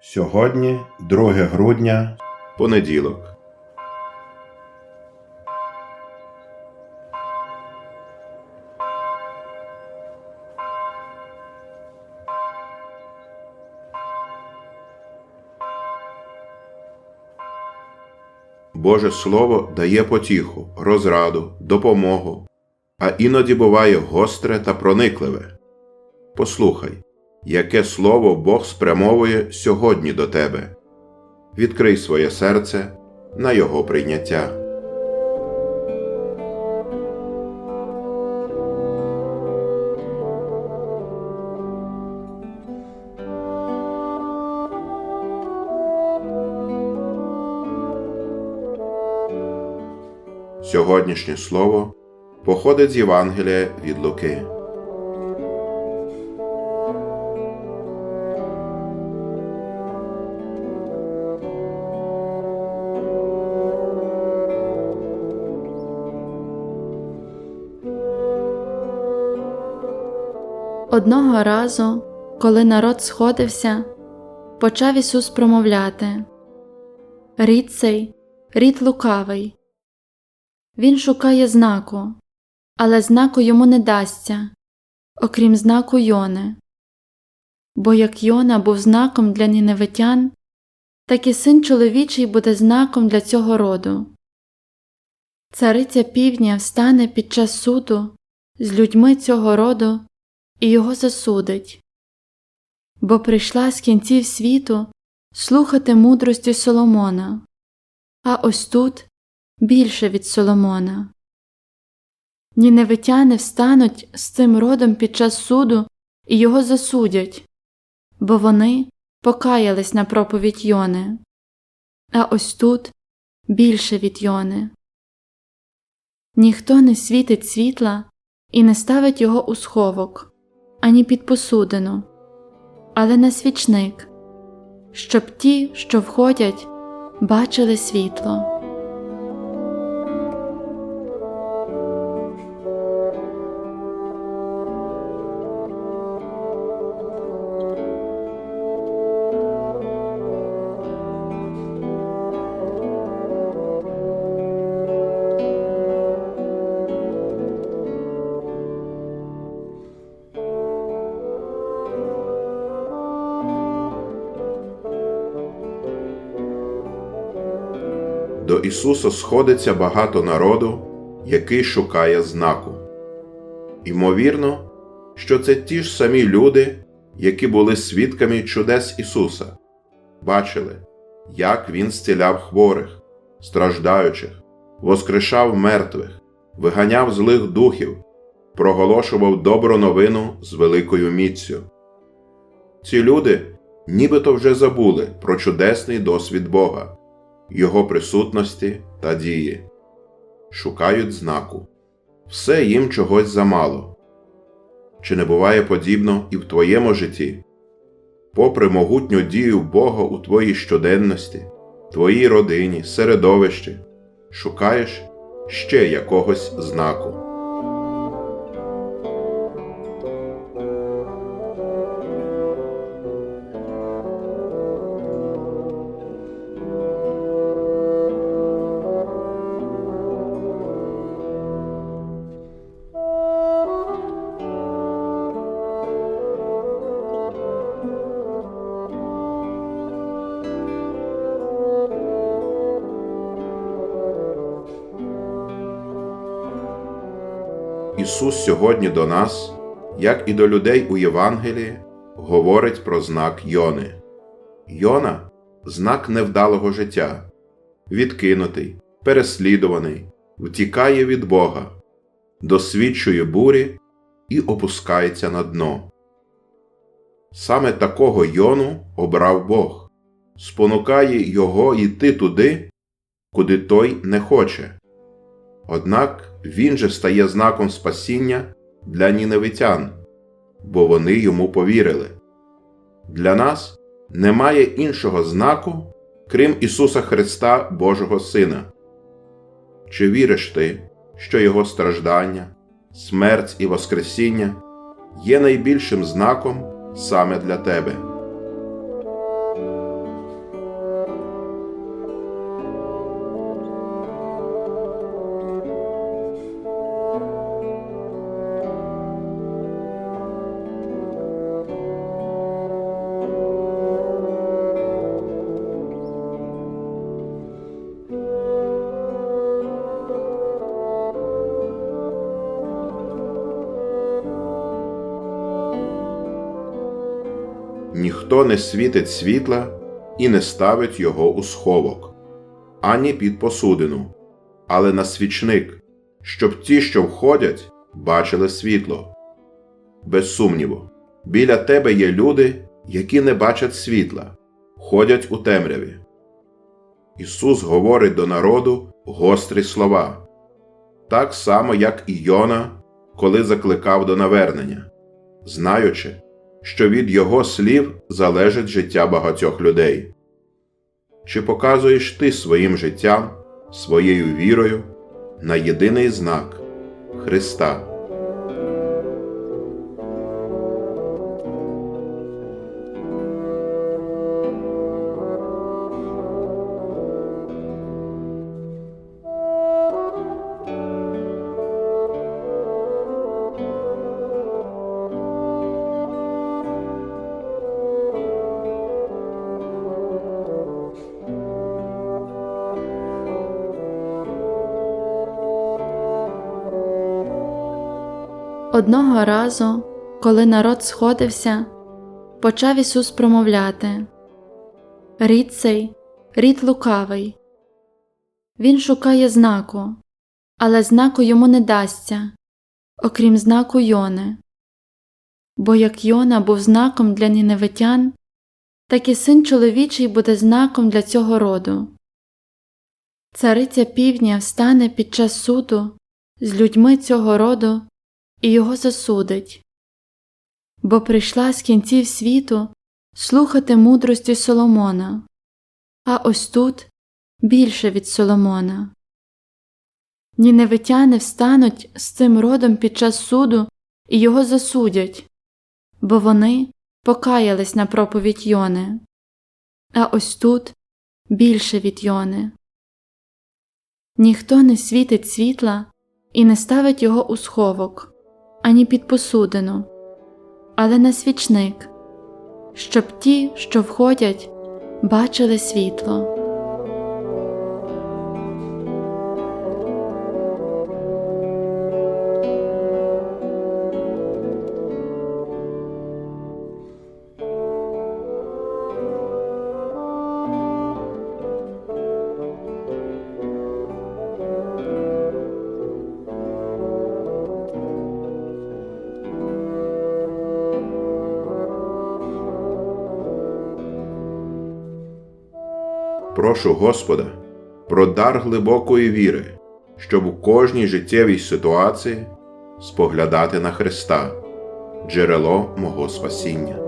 Сьогодні 2 грудня, Понеділок. Боже Слово дає потіху, розраду, допомогу, а іноді буває гостре та проникливе. Послухай, яке слово Бог спрямовує сьогодні до тебе. Відкрий своє серце на Його прийняття. Сьогоднішнє слово походить з Євангелія від Луки. Одного разу, коли народ сходився, почав Ісус промовляти Рід цей, рід лукавий. Він шукає знаку, але знаку йому не дасться, окрім знаку Йони. Бо як Йона був знаком для ніневитян, так і син чоловічий буде знаком для цього роду. Цариця півдня встане під час суду з людьми цього роду і його засудить. Бо прийшла з кінців світу слухати мудрості Соломона, а ось тут більше від Соломона. Ніневитяни встануть з цим родом під час суду і його засудять, бо вони покаялись на проповідь Йони, а ось тут більше від Йони. Ніхто не світить світла і не ставить його у сховок ані під посудину, але на свічник, щоб ті, що входять, бачили світло. До Ісуса сходиться багато народу, який шукає знаку. Ймовірно, що це ті ж самі люди, які були свідками чудес Ісуса, бачили, як Він зціляв хворих, страждаючих, воскрешав мертвих, виганяв злих духів, проголошував добру новину з великою міцю. Ці люди нібито вже забули про чудесний досвід Бога, Його присутності та дії, шукають знаку, все їм чогось замало. Чи не буває подібно і в твоєму житті? Попри могутню дію Бога у твоїй щоденності, твоїй родині, середовищі, шукаєш ще якогось знаку. Ісус сьогодні до нас, як і до людей у Євангелії, говорить про знак Йони. Йона знак невдалого життя, відкинутий, переслідуваний, втікає від Бога, досвідчує бурі і опускається на дно. Саме такого Йону обрав Бог, спонукає його йти туди, куди той не хоче. Однак він же стає знаком спасіння для ніневитян, бо вони йому повірили. Для нас немає іншого знаку, крім Ісуса Христа, Божого Сина. Чи віриш ти, що Його страждання, смерть і Воскресіння є найбільшим знаком саме для тебе? Ніхто не світить світла і не ставить його у сховок, ані під посудину, але на свічник, щоб ті, що входять, бачили світло. Без сумніву, біля тебе є люди, які не бачать світла, ходять у темряві. Ісус говорить до народу гострі слова, так само, як і Йона, коли закликав до навернення, знаючи, що від Його слів залежить життя багатьох людей. Чи показуєш ти своїм життям, своєю вірою на єдиний знак Христа? Одного разу, коли народ сходився, почав Ісус промовляти Рід цей, рід лукавий. Він шукає знаку, але знаку йому не дасться, окрім знаку Йони. Бо як Йона був знаком для ніневитян, так і син чоловічий буде знаком для цього роду. Цариця півдня встане під час суду з людьми цього роду і його засудить. Бо прийшла з кінців світу слухати мудрості Соломона, а ось тут більше від Соломона. Ніневитяни встануть з цим родом під час суду і його засудять, бо вони покаялись на проповідь Йони, а ось тут більше від Йони. Ніхто не світить світла і не ставить його у сховок ані під посудину, але на свічник, щоб ті, що входять, бачили світло. Прошу Господа про дар глибокої віри, щоб у кожній життєвій ситуації споглядати на Христа, джерело мого спасіння.